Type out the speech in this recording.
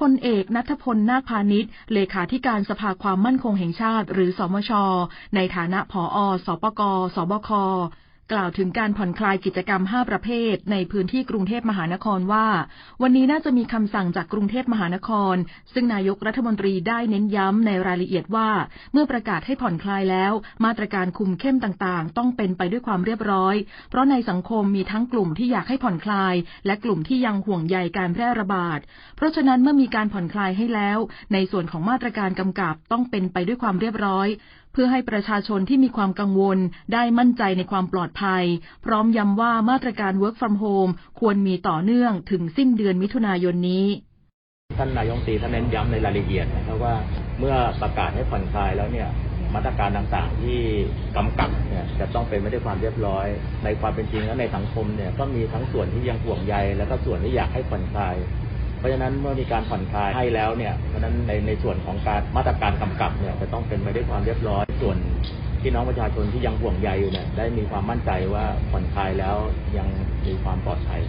พลเอกนัทพลนาคพาณิชย์ เลขาธิการสภาความมั่นคงแห่งชาติ หรือสมช ในฐานะผอ สปก สบค กล่าวถึงการผ่อนคลายกิจกรรม 5 ประเภท ในพื้นที่กรุงเทพมหานครว่า วันนี้น่าจะมีคำสั่งจากกรุงเทพมหานคร ซึ่งนายกรัฐมนตรีได้เน้นย้ำในรายละเอียดว่า เมื่อประกาศให้ผ่อนคลายแล้ว มาตรการคุมเข้มต่างๆ ต้องเป็นไปด้วยความเรียบร้อย เพราะในสังคมมีทั้งกลุ่มที่อยากให้ผ่อนคลาย และกลุ่มที่ยังห่วงใยการแพร่ระบาด เพราะฉะนั้นเมื่อมีการผ่อนคลายให้แล้ว ในส่วนของมาตรการกำกับต้องเป็นไปด้วยความเรียบร้อย เพื่อให้ประชาชนที่มีความกังวลได้มั่นใจในความปลอดภัย พร้อมย้ำว่ามาตรการ work from home ควรมีต่อเนื่องถึงสิ้นเดือนมิถุนายนนี้ ท่านนายกรัฐมนตรีท่านเน้นย้ำในรายละเอียดนะครับว่าเมื่อประกาศให้ผ่อนคลายแล้วเนี่ยมาตรการต่างๆที่กำกับเนี่ยจะต้องเป็นไปด้ความเรียบร้อย ในความเป็นจริงแล้วในสังคมเนี่ยก็มีทั้งส่วนที่ยังห่วงใย แล้วก็ส่วนที่อยากให้ผ่อนคลาย เพราะฉะนั้นเมื่อมีการผ่อนคลายให้แล้วเนี่ยเพราะฉะนั้นในในส่วนของการมาตรการกำกับเนี่ยจะต้องเป็นไปด้วยความเรียบร้อยส่วนพี่น้องประชาชนที่ยังห่วงใยอยู่เนี่ยได้มีความมั่นใจว่าผ่อนคลายแล้วยังมีความปลอดภัย